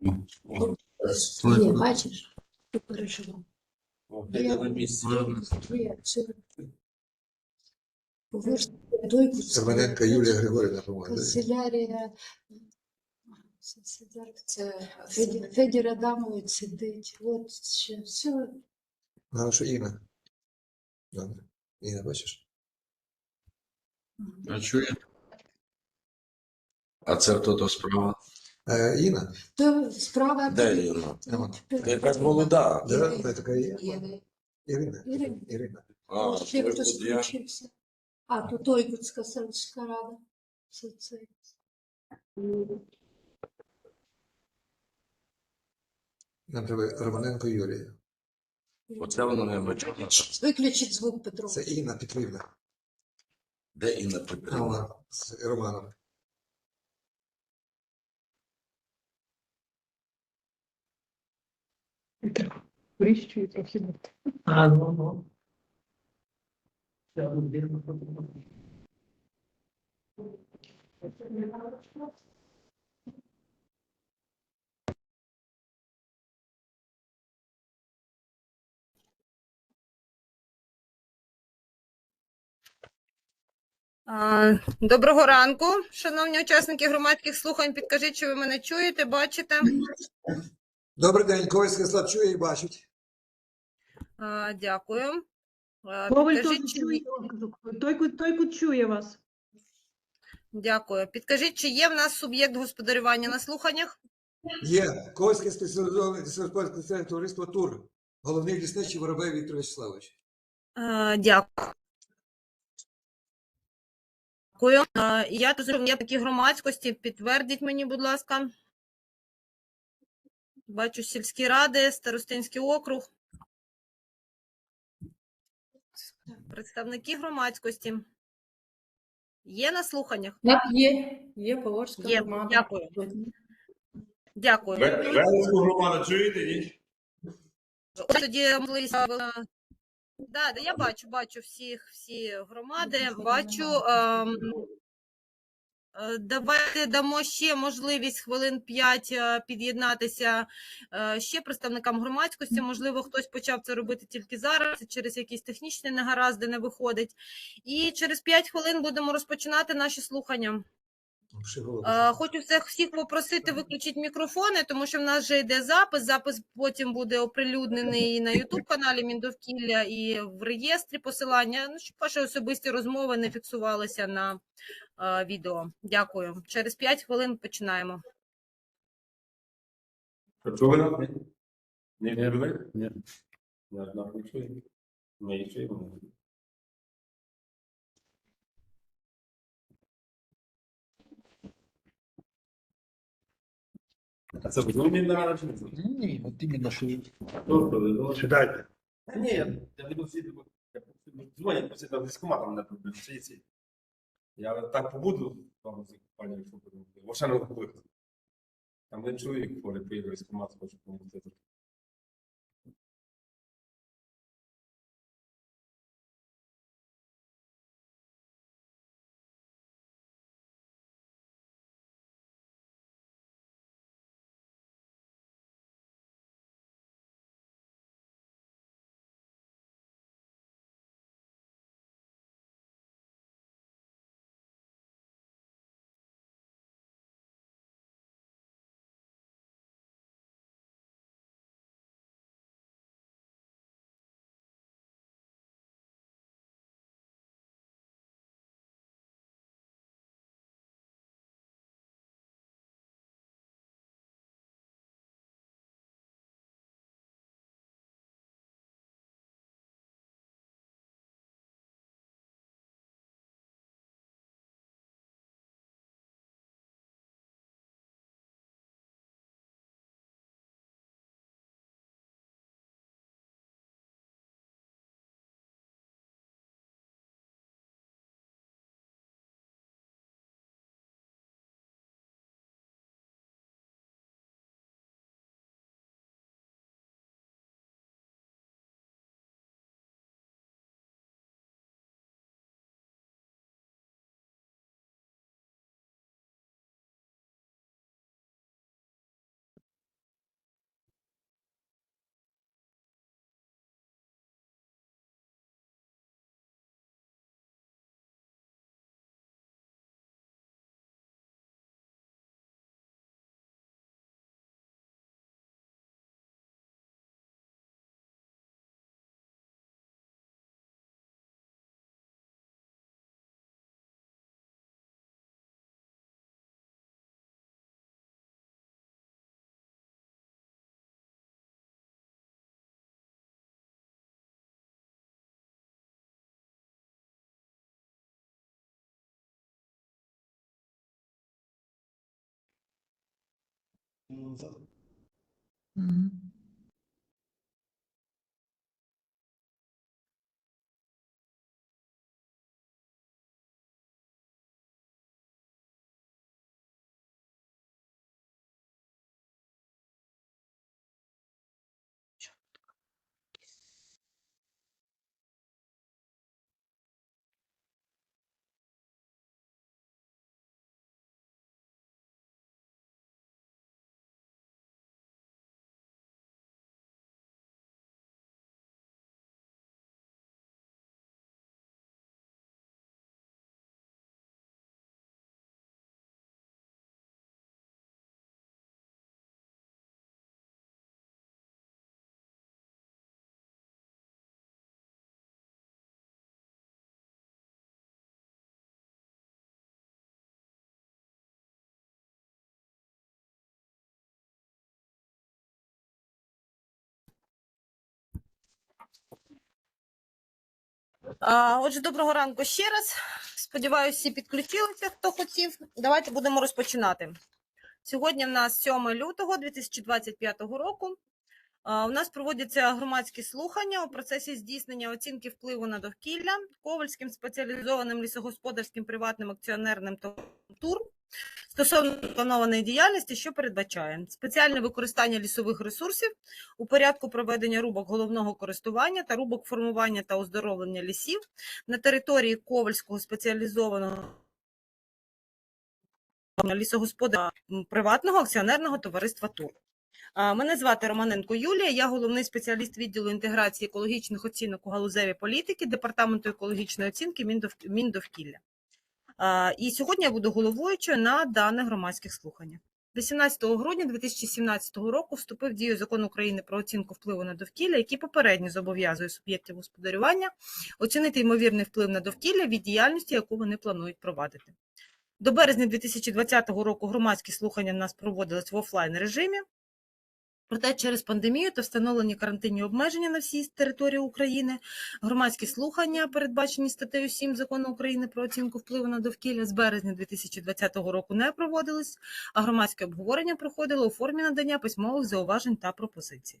Є, бачиш? Ти переживав. Я дойку. Юлія Григорівна, по-моєму. Канцелярія. Це, це, це Феді- Федір Адамович сидить. От ще все. А, що Інна. Добре. Інна, бачиш? А чує? А це хто то справа? Е, Інна? То справа. Де Інна? Нема. Якась молода. Да, це така є. Ірина. Ірина. Ірина. Ірина. А, Ще це хтось тут я. включився. А, то Тойкутська селищна рада. Це це. Нам треба Романенко Юлія. Оце воно не бачить. Виключіть звук Петро. Це Інна Петрівна. Де Інна Петрівна? вона з Романом. Вріщує трохи бути. А, ну, ну. Це один. Доброго ранку, шановні учасники громадських слухань. Підкажіть, чи ви мене чуєте, бачите? Добрий день, когось Кислав чує і бачить. А, Дякую. А, Коваль теж Підкажіть, чи... чує, той, той кут чує вас. Дякую. Підкажіть, чи є в нас суб'єкт господарювання на слуханнях? Є Ковське спеціалізоване сільськогосподарське товариство ТУР. Головний лісничий Воробей Віктор Вячеславович. А, Дякую. Дякую. А, Я розумію, є такі громадськості. Підтвердіть мені, будь ласка. Бачу сільські ради, Старостинський округ. Представники громадськості. Є на слуханнях? Так, є, є Поворська Є, громада. дякую. Дякую. Величку громаду чуєте, ні? Тоді можливість. е, Да, да, я бачу, бачу всіх, всі громади, бачу. ем, Давайте дамо ще можливість хвилин 5 під'єднатися е, ще представникам громадськості. Можливо, хтось почав це робити тільки зараз, через якісь технічні негаразди не виходить. І через 5 хвилин будемо розпочинати наші слухання. Е, Хочу всіх всіх попросити виключити мікрофони, тому що в нас вже йде запис. Запис потім буде оприлюднений і на youtube каналі Міндовкілля і в реєстрі посилання. Ну, щоб ваші особисті розмови не фіксувалися на е, відео. Дякую. Через 5 хвилин починаємо. Чули? Ні, не чули? Ні. Не одна не чує. Ми чуємо. А це на мене чи не? Ні, от іменно, що. Та ні, я не буду сидіти, дзвонять, просто там з коматом не проблем. Я так побуду, вам з пані, якщо буде. Вошано виходить. Там не чоловік хворий приїхав з команди, хоче допомогти. 嗯. Отже, доброго ранку ще раз. Сподіваюся, всі підключилися, хто хотів. Давайте будемо розпочинати. Сьогодні в нас 7 лютого 2025 року. У нас проводяться громадські слухання у процесі здійснення оцінки впливу на довкілля Ковальським спеціалізованим лісогосподарським приватним акціонерним товариством ТУР стосовно планованої діяльності, що передбачає спеціальне використання лісових ресурсів у порядку проведення рубок головного користування та рубок формування та оздоровлення лісів на території Ковальського спеціалізованого лісогосподарського приватного акціонерного товариства ТУР. Мене звати Романенко Юлія, я головний спеціаліст відділу інтеграції екологічних оцінок у галузевій політики Департаменту екологічної оцінки Міндовкілля. І сьогодні я буду головуючою на даних громадських слуханнях. 18 грудня 2017 року вступив в дію закон України про оцінку впливу на довкілля, який попередньо зобов'язує суб'єктів господарювання оцінити ймовірний вплив на довкілля від діяльності, яку вони планують провадити. До березня 2020 року громадські слухання в нас проводились в офлайн режимі. Проте через пандемію та встановлені карантинні обмеження на всій території України громадські слухання, передбачені статтею 7 закону України про оцінку впливу на довкілля з березня 2020 року не проводились, а громадське обговорення проходило у формі надання письмових зауважень та пропозицій.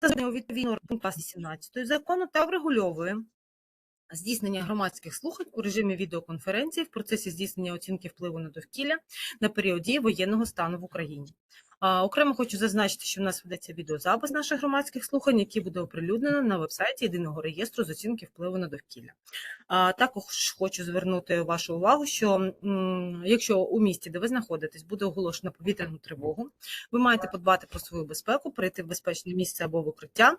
у відповідно пункту 17 закону та врегульовує здійснення громадських слухань у режимі відеоконференції в процесі здійснення оцінки впливу на довкілля на період дії воєнного стану в Україні. Окремо хочу зазначити, що в нас ведеться відеозапис наших громадських слухань, який буде оприлюднено на вебсайті єдиного реєстру з оцінки впливу на довкілля. Також хочу звернути вашу увагу, що якщо у місті, де ви знаходитесь, буде оголошено повітряну тривогу, ви маєте подбати про свою безпеку, прийти в безпечне місце або в укриття.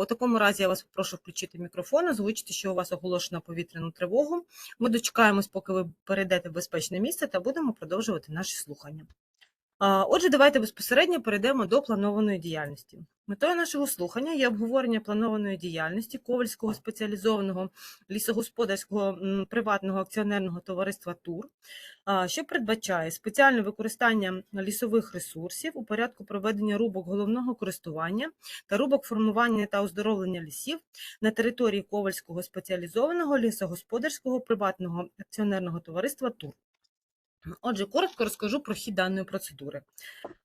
У такому разі я вас попрошу включити мікрофон, озвучити, що у вас оголошено повітряну тривогу. Ми дочекаємось, поки ви перейдете в безпечне місце, та будемо продовжувати наші слухання. Отже, давайте безпосередньо перейдемо до планованої діяльності. Метою нашого слухання є обговорення планованої діяльності Ковальського спеціалізованого лісогосподарського приватного акціонерного товариства ТУР, що передбачає спеціальне використання лісових ресурсів у порядку проведення рубок головного користування та рубок формування та оздоровлення лісів на території Ковальського спеціалізованого лісогосподарського приватного акціонерного товариства ТУР. Отже, коротко розкажу про хід даної процедури.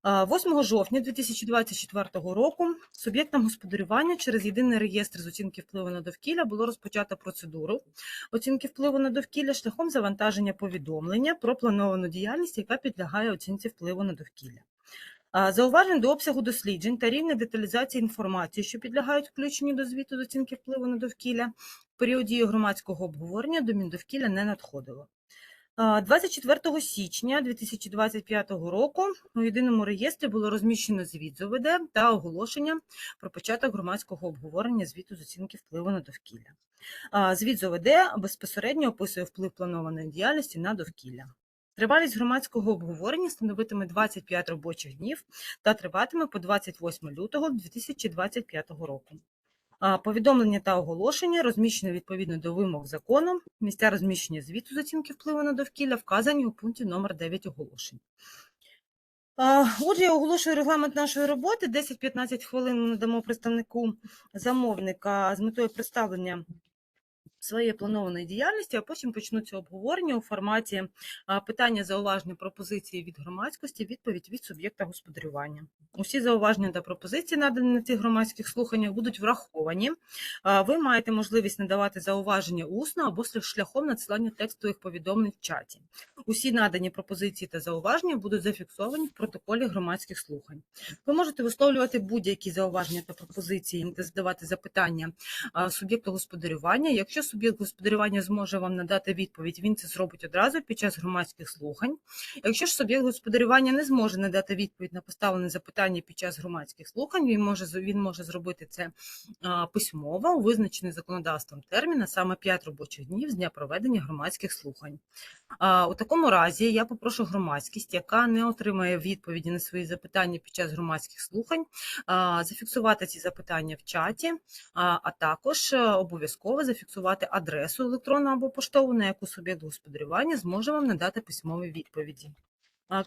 8 жовтня 2024 року суб'єктам господарювання через єдиний реєстр з оцінки впливу на довкілля було розпочато процедуру оцінки впливу на довкілля шляхом завантаження повідомлення про плановану діяльність, яка підлягає оцінці впливу на довкілля. Зауважень до обсягу досліджень та рівня деталізації інформації, що підлягають включенню до звіту з оцінки впливу на довкілля, в період дії громадського обговорення до Міндовкілля не надходило. А, 24 січня 2025 року у єдиному реєстрі було розміщено звіт з ОВД та оголошення про початок громадського обговорення звіту з оцінки впливу на довкілля. Звіт з ОВД безпосередньо описує вплив планованої діяльності на довкілля. Тривалість громадського обговорення становитиме 25 робочих днів та триватиме по 28 лютого 2025 року. Повідомлення та оголошення розміщені відповідно до вимог закону. Місця розміщення звіту з оцінки впливу на довкілля вказані у пункті номер 9 оголошень. Отже, я оголошую регламент нашої роботи. 10-15 хвилин ми надамо представнику замовника з метою представлення своєї планованої діяльності, а потім почнуться обговорення у форматі питання, зауваження, пропозиції від громадськості, відповідь від суб'єкта господарювання. Усі зауваження та пропозиції, надані на цих громадських слуханнях, будуть враховані. Ви маєте можливість надавати зауваження усно або шляхом надсилання текстових повідомлень в чаті. Усі надані пропозиції та зауваження будуть зафіксовані в протоколі громадських слухань. Ви можете висловлювати будь-які зауваження та пропозиції задавати запитання суб'єкту господарювання. Якщо суб'єкт господарювання зможе вам надати відповідь, він це зробить одразу під час громадських слухань. Якщо ж суб'єкт господарювання не зможе надати відповідь на поставлене запитання під час громадських слухань, він може він може зробити це письмово у визначений законодавством термін, саме 5 робочих днів з дня проведення громадських слухань. У такому разі я попрошу громадськість, яка не отримає відповіді на свої запитання під час громадських слухань, зафіксувати ці запитання в чаті, а а також е, обов'язково зафіксувати адресу електронну або поштову, на яку суб'єкт господарювання зможе вам надати письмові відповіді.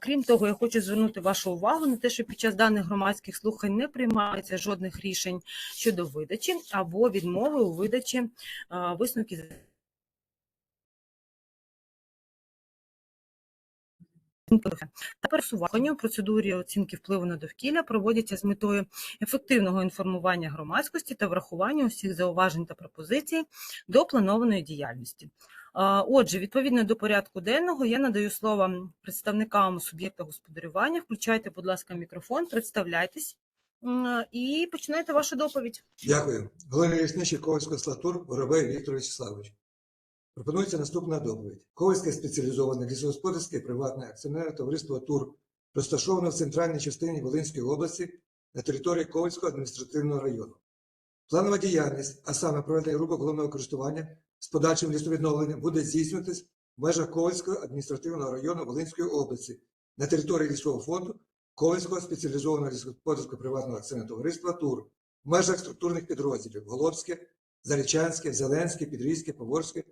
Крім того, я хочу звернути вашу увагу на те, що під час даних громадських слухань не приймається жодних рішень щодо видачі або відмови у видачі висновків та пересування у процедурі оцінки впливу на довкілля проводяться з метою ефективного інформування громадськості та врахування усіх зауважень та пропозицій до планованої діяльності. Отже, відповідно до порядку денного, я надаю слово представникам суб'єкта господарювання. Включайте, будь ласка, мікрофон, представляйтесь і починайте вашу доповідь. Дякую. Головний лісничий Ковальського слатур Воробей Віктор Вячеславович. Пропонується наступна доповідь. Ковальське спеціалізоване лісогосподарське приватне акціонерне товариство ТУР розташовано в центральній частині Волинської області на території Ковальського адміністративного району. Планова діяльність, а саме проведення рубок головного користування з подальшим лісовідновленням, буде здійснюватись в межах Ковальського адміністративного району Волинської області на території лісового фонду Ковальського спеціалізованого лісогосподарського приватного акціонерного товариства ТУР в межах структурних підрозділів Голобське, Зарічанське, Зеленське, Підрізьке, Поворське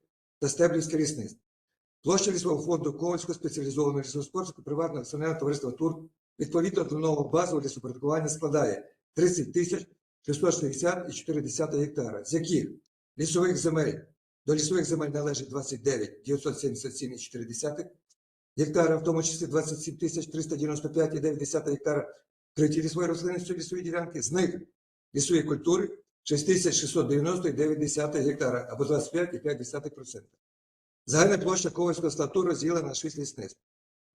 та Стеблівське лісництво. Площа лісового фонду Ковальського спеціалізованого лісогосподарського приватного акціонерного товариства ТУР відповідно до нового базового лісопорядкування складає 30 тисяч 660,4 гектара, з яких лісових земель до лісових земель належить 29 977,4 гектара, в тому числі 27 тисяч 395,9 гектара вкриті лісової рослинністю лісові ділянки, з них лісові культури 6690,9 гектара або 25,5%. Загальна площа Ковальського стату розділена на 6 лісництв.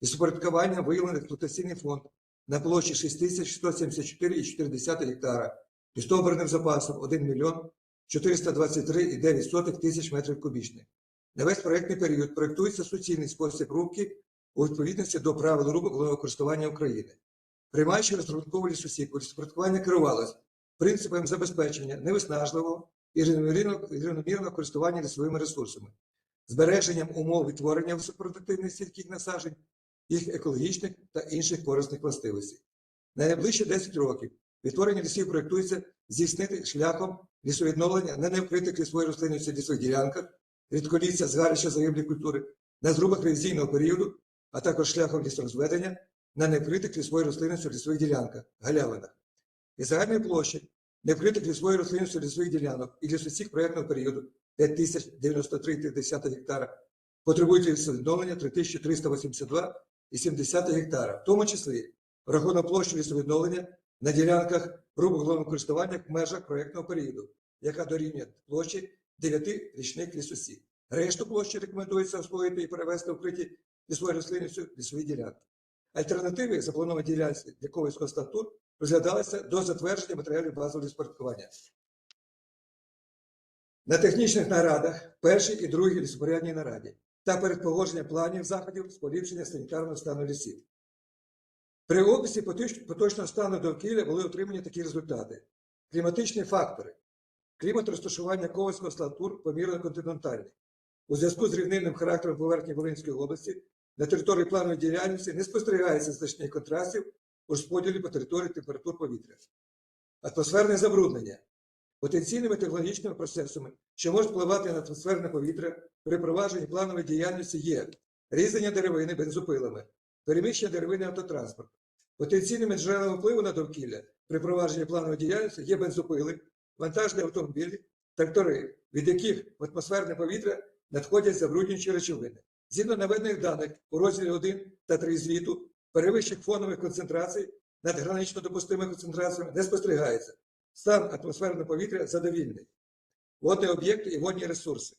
Лісопорядкування виявлено експлуатаційний фонд на площі 6174,4 гектара, листопорним запасом 1 мільйон 423,9 тисяч метрів кубічних. На весь проєктний період проєктується суцільний спосіб рубки у відповідності до правил рубок користування України. Приймаючи розрахункову лісосіку, лісопорядкування керувалось принципом забезпечення невиснажливого і рівномірного користування лісовими ресурсами, збереженням умов відтворення високопродуктивних сільських насаджень, їх екологічних та інших корисних властивостей. На найближчі 10 років відтворення лісів проєктується здійснити шляхом лісовідновлення на невкритих лісової рослинності лісових ділянках, рідколісся, згарища загиблі культури, на зрубах ревізійного періоду, а також шляхом лісорозведення на невкритих лісової рослинності лісових ділянках, галявинах. І загальної площі невкритих лісової рослинності лісових ділянок і лісосік проєктного періоду 5093,3 гектара потребують лісовідновлення 3382,7 гектара, в тому числі рахунок площі лісовідновлення на ділянках грубого користування в межах проєктного періоду, яка дорівнює площі 9 річних лісосів. Решту площі рекомендується освоїти і перевести вкриті лісовою рослинністю лісові ділянки. Альтернативи заплановані ділянці для статуту розглядалися до затвердження матеріалів базового спорядкування. На технічних нарадах, першій і другій лісопорядній нараді та перед погодженням планів заходів з поліпшення санітарного стану лісів. При описі поточного стану довкілля були отримані такі результати: кліматичні фактори, клімат розташування ковальського славтур помірно континентальний. У зв'язку з рівнинним характером поверхні Волинської області на території планової діяльності не спостерігається значних контрастів у розподілі по території температур повітря. Атмосферне забруднення потенційними технологічними процесами, що можуть впливати на атмосферне повітря при провадженні планової діяльності є різання деревини бензопилами, переміщення деревини автотранспорту. Потенційними джерелами впливу на довкілля при провадженні планової діяльності є бензопили, вантажні автомобілі, трактори, від яких в атмосферне повітря надходять забруднюючі речовини. Згідно наведених даних у розділі 1 та 3 звіту, перевищих фонових концентрацій над гранично допустимими концентраціями не спостерігається. Стан атмосферного повітря задовільний. Водні об'єкти і водні ресурси.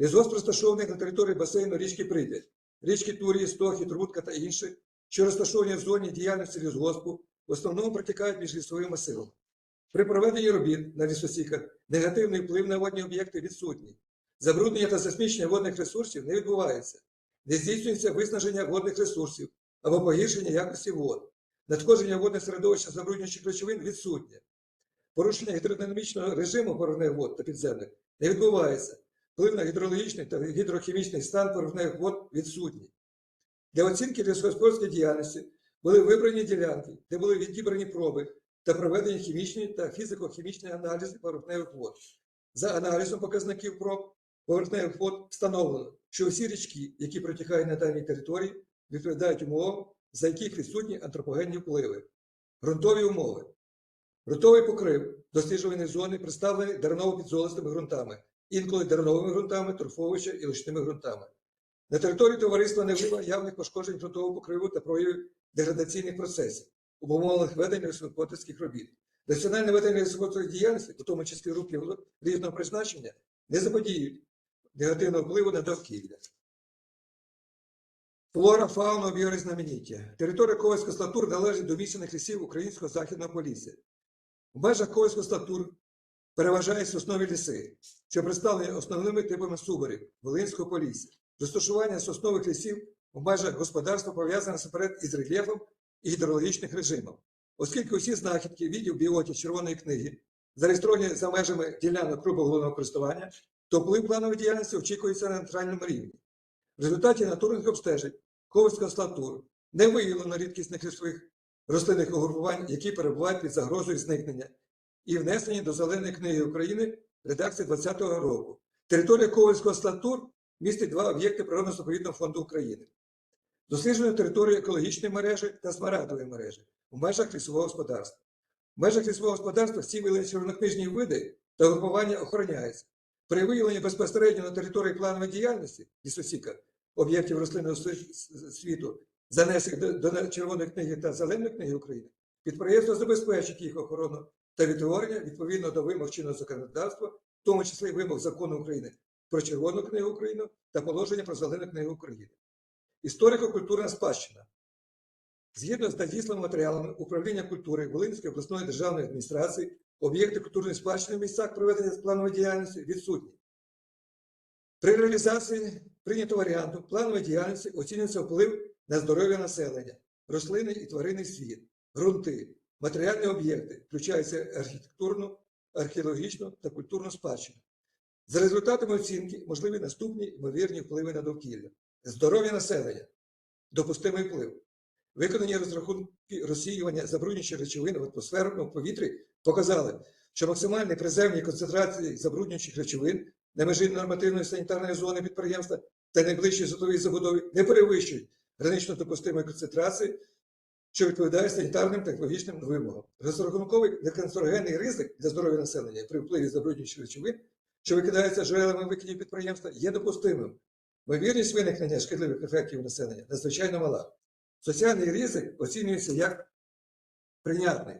Лісгосп розташований на території басейну річки Прип'ять, річки Турії, Стохи, Трутка та інші, що розташовані в зоні діяльності лісгоспу, в основному протікають між лісовим масивом. При проведенні робіт на лісосіках негативний вплив на водні об'єкти відсутній. Забруднення та засмічення водних ресурсів не відбувається. Не здійснюється виснаження водних ресурсів або погіршення якості вод. Надходження водне середовища забруднюючих речовин відсутнє. Порушення гідродинамічного режиму поровних вод та підземних не відбувається. Вплив на гідрологічний та гідрохімічний стан поровних вод відсутній. Для оцінки лісогосподарської діяльності були вибрані ділянки, де були відібрані проби та проведені хімічні та фізико-хімічні аналізи поверхневих вод. За аналізом показників проб поверхневих вод встановлено, що усі річки, які протікають на даній території, відповідають умовам, за яких відсутні антропогенні впливи. Ґрунтові умови. Ґрунтовий покрив досліджуваної зони представлений дерново-підзолистими ґрунтами, інколи дерновими ґрунтами, торфовища і лучними ґрунтами. На території товариства не виявлено явних пошкоджень ґрунтового покриву та проявів деградаційних процесів, обумовлених ведення лісогосподарських робіт. Національне ведення лісогосподарської діяльності, у тому числі рубків різного призначення, не заподіють негативного впливу на довкілля. Флора, фауна, біорізноманіття. Територія Ковальського статур належить до місцевих лісів Українського Західного Полісся. В межах Ковальського статур переважають соснові ліси, що представлені основними типами суборів Волинського Полісся. Розташування соснових лісів в межах господарства пов'язане насамперед із рельєфом і гідрологічним режимом. Оскільки усі знахідки відділ біоті Червоної книги зареєстровані за межами ділянок крупоголовного користування, то вплив планової діяльності очікується на нейтральному рівні. В результаті натурних обстежень Ковальського статуру не виявлено рідкісних лісових рослинних угрупувань, які перебувають під загрозою зникнення, і внесені до Зеленої книги України редакції 2020 року. Територія Ковальського статур містить два об'єкти природно-заповідного фонду України. Досліджено територію екологічної мережі та смарагдової мережі в межах лісового господарства. В межах лісового господарства всі виявлені червонокнижні види та групування охороняються. При виявленні безпосередньо на території планової діяльності лісосіка об'єктів рослинного світу, занесених до, Червоної книги та Зеленої книги України, підприємство забезпечить їх охорону та відтворення відповідно до вимог чинного законодавства, в тому числі вимог закону України про Червону книгу України та положення про Зелену книгу України. Історико-культурна спадщина. Згідно з надісланими матеріалами управління культури Волинської обласної державної адміністрації, об'єкти культурної спадщини в місцях проведення планової діяльності відсутні. При реалізації прийнятого варіанту планової діяльності оцінюється вплив на здоров'я населення, рослинний і тваринний світ, ґрунти, матеріальні об'єкти, включається архітектурну, археологічну та культурну спадщину. За результатами оцінки можливі наступні ймовірні впливи на довкілля. Здоров'я населення, допустимий вплив. Виконані розрахунки розсіювання забруднюючих речовин в атмосферному повітрі показали, що максимальні приземні концентрації забруднюючих речовин на межі нормативної санітарної зони підприємства та найближчій житловій забудові не перевищують гранично допустимої концентрації, що відповідає санітарним та екологічним вимогам. Розрахунковий неканцерогенний ризик для здоров'я населення при впливі забруднюючих речовин, що викидаються джерелами викидів підприємства, є допустимим Ймовірність виникнення шкідливих ефектів населення надзвичайно мала. Соціальний ризик оцінюється як прийнятний.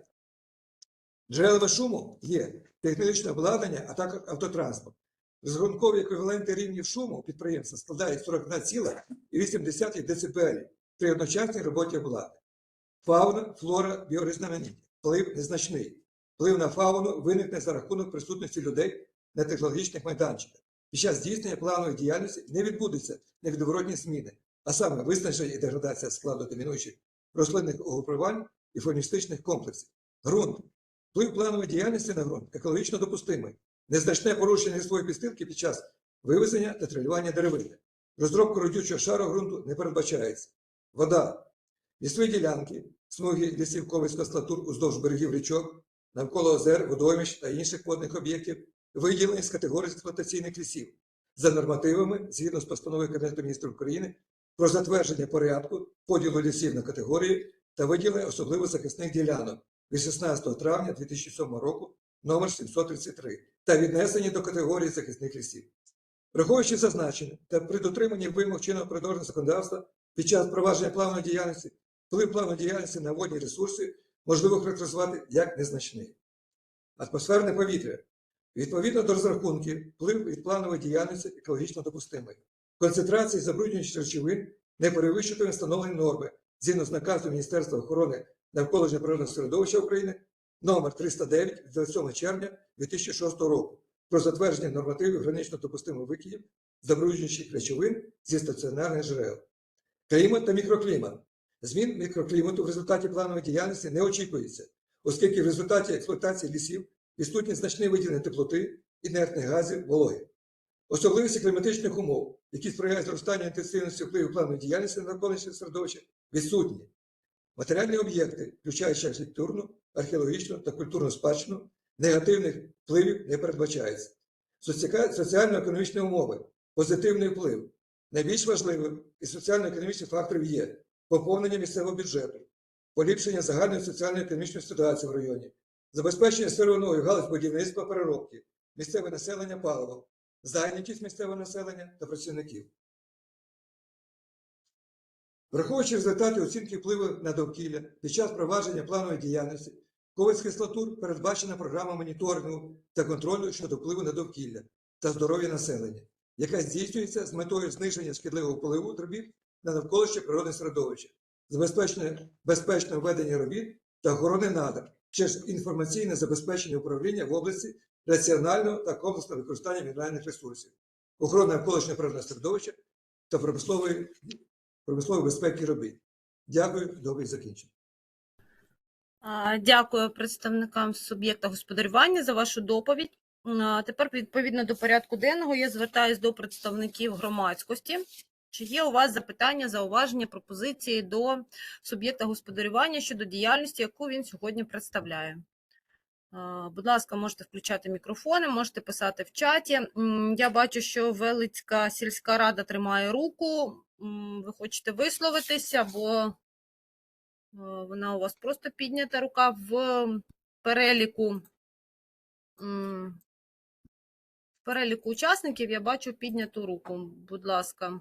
Джерелами шуму є технологічне обладнання, а також автотранспорт. Розрахункові еквіваленти рівнів шуму підприємства складають 41,8 дБ при одночасній роботі обладнання. Фауна, флора, біорізноманіття. Вплив незначний. Вплив на фауну виникне за рахунок присутності людей на технологічних майданчиках. Під час здійснення планової діяльності не відбудуться невідворотні зміни, а саме виснаження і деградація складу домінуючих рослинних угрупувань і фоністичних комплексів. Ґрунт. Вплив планової діяльності на ґрунт екологічно допустимий. Незначне порушення лісової підстилки під час вивезення та трилювання деревини. Розробка родючого шару ґрунту не передбачається. Вода. Лісові ділянки, смуги лісів ковицького склатур уздовж берегів річок, навколо озер, водоймищ та інших водних об'єктів, виділені з категорії експлуатаційних лісів за нормативами згідно з постановою Кабінету міністрів України про затвердження порядку поділу лісів на категорії та виділення особливо захисних ділянок від 16 травня 2007 року номер 733 та віднесені до категорії захисних лісів. Враховуючи зазначення та при дотриманні вимог чинного природного законодавства під час провадження планової діяльності, вплив планової діяльності на водні ресурси можливо характеризувати як незначний. Атмосферне повітря. Відповідно до розрахунків, вплив від планової діяльності екологічно допустимий. Концентрації забруднюючих речовин не перевищуватиме встановлені норми згідно з наказом Міністерства охорони навколишнього природного середовища України номер 309 від 27 червня 2006 року про затвердження нормативів гранично допустимих викидів забруднюючих речовин зі стаціонарних джерел. Клімат та мікроклімат. Змін мікроклімату в результаті планової діяльності не очікується, оскільки в результаті експлуатації лісів відсутні значні виділення теплоти, інертних газів, вологи. Особливості кліматичних умов, які сприяють зростанню інтенсивності впливу планової діяльності на навколишнє середовище, відсутні. Матеріальні об'єкти, включаючи архітектурну, археологічну та культурну спадщину, негативних впливів не передбачається. Соціально-економічні умови, позитивний вплив. Найбільш важливим із соціально-економічних факторів є поповнення місцевого бюджету, поліпшення загальної соціально-економічної ситуації в районі, забезпечення сировиною галузь будівництва переробки, місцеве населення паливом, зайнятість місцевого населення та працівників. Враховуючи результати оцінки впливу на довкілля під час провадження планової діяльності, Ковальський слатур передбачена програма моніторингу та контролю щодо впливу на довкілля та здоров'я населення, яка здійснюється з метою зниження шкідливого впливу робіт на навколишнє природне середовище, забезпечення безпечного ведення робіт та охорони надр через інформаційне забезпечення управління в області раціонального та комплексного використання мінеральних ресурсів, охорони навколишнього природного середовища та промислової, промислової безпеки робіт. Дякую, добре закінчення. Дякую представникам суб'єкта господарювання за вашу доповідь. Тепер, відповідно до порядку денного, я звертаюся до представників громадськості. Чи є у вас запитання, зауваження, пропозиції до суб'єкта господарювання щодо діяльності, яку він сьогодні представляє? Будь ласка, можете включати мікрофони, можете писати в чаті. Я бачу, що Велицька сільська рада тримає руку. Ви хочете висловитися, бо Е, Вона у вас просто піднята рука в переліку. В переліку учасників я бачу підняту руку. Будь ласка,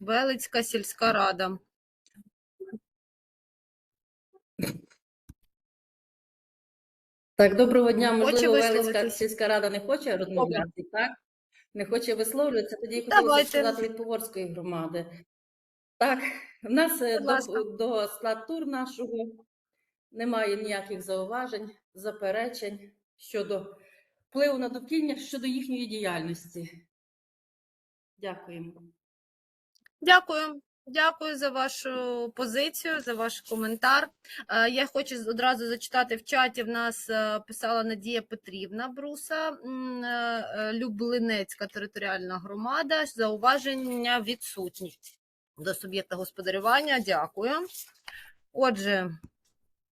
Велицька сільська рада. Так, доброго дня. Можливо, Велицька сільська рада не хоче розмовляти, так? Не хоче висловлюватися. Тоді Давайте. хотілося сказати від Поворської громади. Так, в нас е, Будь ласка. до, до склад-тур нашого немає ніяких зауважень, заперечень щодо впливу на довкілля, щодо їхньої діяльності. Дякуємо. Дякую. Дякую за вашу позицію, за ваш коментар. Е, Я хочу одразу зачитати в чаті. В нас е, писала Надія Петрівна Бруса, е, Люблинецька територіальна громада. Зауваження відсутні до суб'єкта господарювання. Дякую. Отже,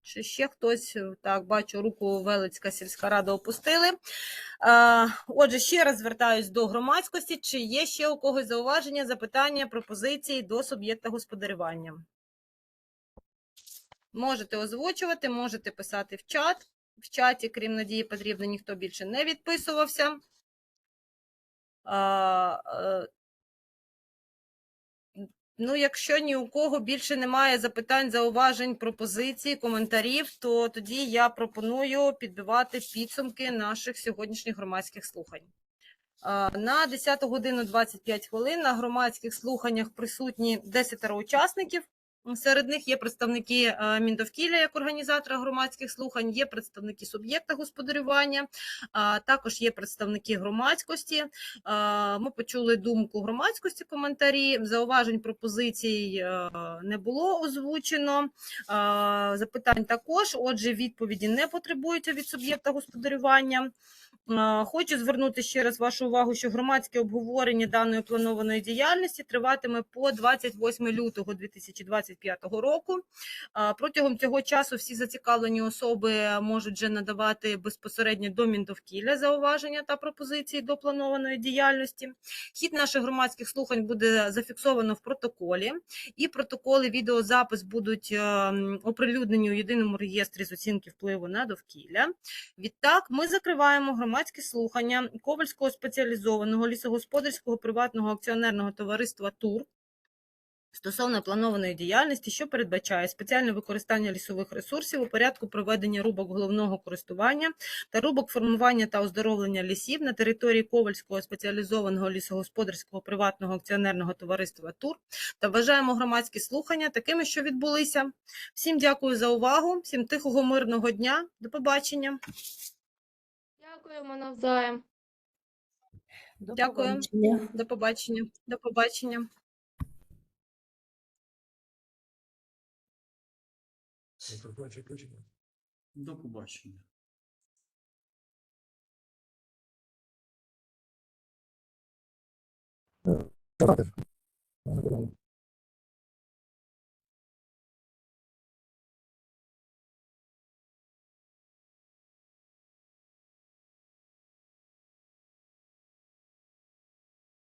чи ще хтось так бачу, руку Велицька сільська рада опустили. Е, Отже, ще раз звертаюсь до громадськості. Чи є ще у когось зауваження, запитання, пропозиції до суб'єкта господарювання? Можете озвучувати, можете писати в чат. В чаті, крім Надії Петрівни, ніхто більше не відписувався. Ну, якщо ні у кого більше немає запитань, зауважень, пропозицій, коментарів, то тоді я пропоную підбивати підсумки наших сьогоднішніх громадських слухань. На 10 годину 25 хвилин на громадських слуханнях присутні 10 учасників. Серед них є представники е, Міндовкілля як організатора громадських слухань, є представники суб'єкта господарювання, також є представники громадськості. Ми почули думку громадськості, коментарі, зауважень, пропозицій е, не було озвучено. Запитань також, отже, відповіді не потребуються від суб'єкта господарювання. Хочу звернути ще раз вашу увагу, що громадське обговорення даної планованої діяльності триватиме по 28 лютого 2025 року. Протягом цього часу всі зацікавлені особи можуть вже надавати безпосередньо до Міндовкілля зауваження та пропозиції до планованої діяльності. Хід наших громадських слухань буде зафіксовано в протоколі, і протоколи відеозапис будуть е, оприлюднені у єдиному реєстрі з оцінки впливу на довкілля. Відтак, ми закриваємо громадські слухання Ковальського спеціалізованого лісогосподарського приватного акціонерного товариства ТУР стосовно планованої діяльності, що передбачає спеціальне використання лісових ресурсів у порядку проведення рубок головного користування та рубок формування та оздоровлення лісів на території Ковальського спеціалізованого лісогосподарського приватного акціонерного товариства ТУР та вважаємо громадські слухання такими, що відбулися. Всім дякую за увагу, всім тихого мирного дня. До побачення. Дякуємо навзаєм. До Дякую. побачення. До побачення. До побачення. До побачення. Давайте.